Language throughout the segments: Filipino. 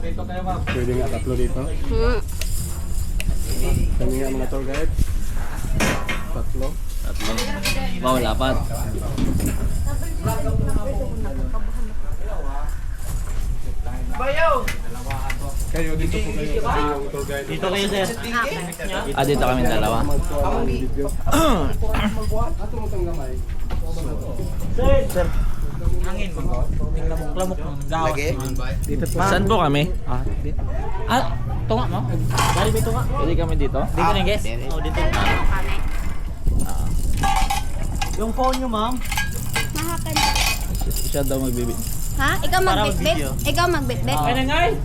Pwede nga tatlo dito. Hmm. Kami nga mga tour guide. Tatlo. Tatlo. Bawal apat. Kayo dito po kayo. Kasi yung tour guide. Dito kayo, sir. Ah, dito kami dalawa. Ato mo gamay. Sir, sir. Hangin mo. Tingnan mo, klamok mo. Gawas. Dito po. Saan po kami? Ah, di. Ah, tunga mo? Dali dito nga. Pwede kami dito? Dito na, guys. Oh, dito. Yung phone nyo, ma'am. Mahakan. Siya daw magbibig. Ha? Ikaw magbitbit? Ikaw magbitbit? Kaya na, guys.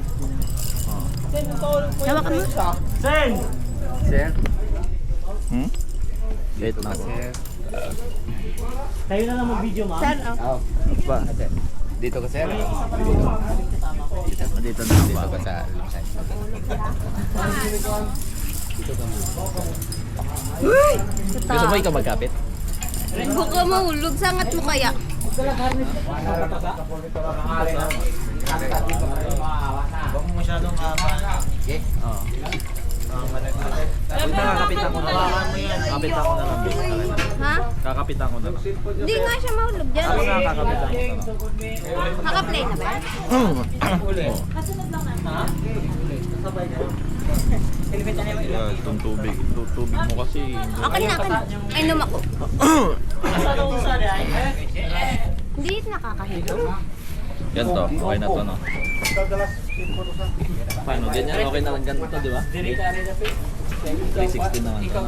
Hawakan mo. Sir. Sir. Hmm? Wait lang. Kayo na lang mag-video, ma'am. Sir, oh. Ba? Dito ka sir. Dito, dito na ba? Dito ka sa Gusto mo ikaw magkapit? Buka mahulog. Sangat mo kaya? Huwag mo masyadong haba. Oo. Huwag na kakapitan ko na lang. mo yan. Kapitan ko na lang. Ha? Kakapitan ko na lang. Hindi nga siya mahulog dyan. Ako nga kakapitan ko na lang. Naka-play na ba? Yeah, itong tubig. Itong tubig mo kasi. Akin na, akin na. Ay, num ako. Asa daw sa? Hindi nakakahigo. Yan to. Okay na to, no? Paano? Ganyan? Okay na lang ganito, di ba? 360 naman to, no?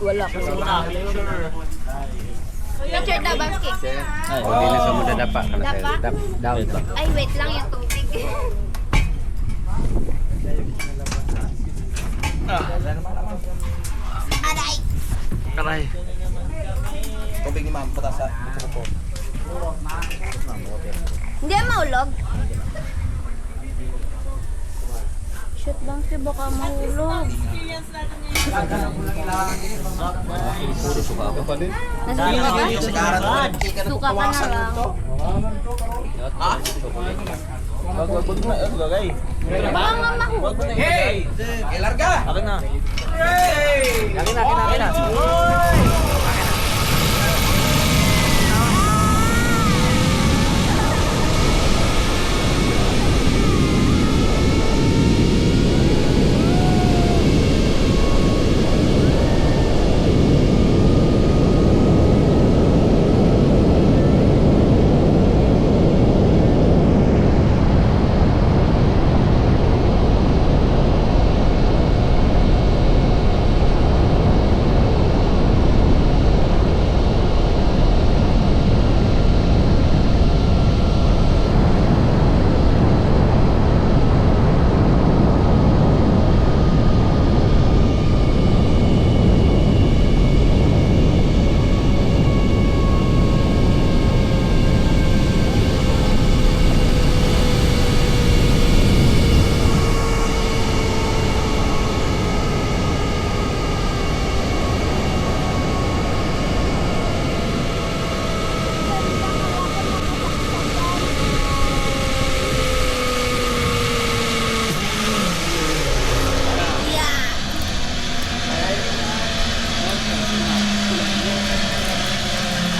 Wala ko. Picture daw, Baski. Ay, Hindi na sa muda dapa. Dapa? Down. Ay, wait lang yung tubig. Aray! Aray. Tubig ni ma'am, pata sa po. Hindi yan Shit, Baski, baka mahulog. Puro suka ako. Nasa ka ba? Suka ka na lang. Wag, wag, wag na. Wag, gagay. Baka nga mahulog. Hey! Larga! Akin na. Hey! Akin na, akin na.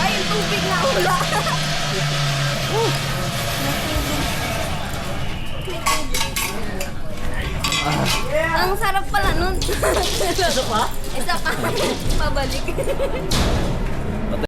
Ay, yung tubig na ula. uh. Ang sarap pala nun. Isa pa? Isa pa. Pabalik.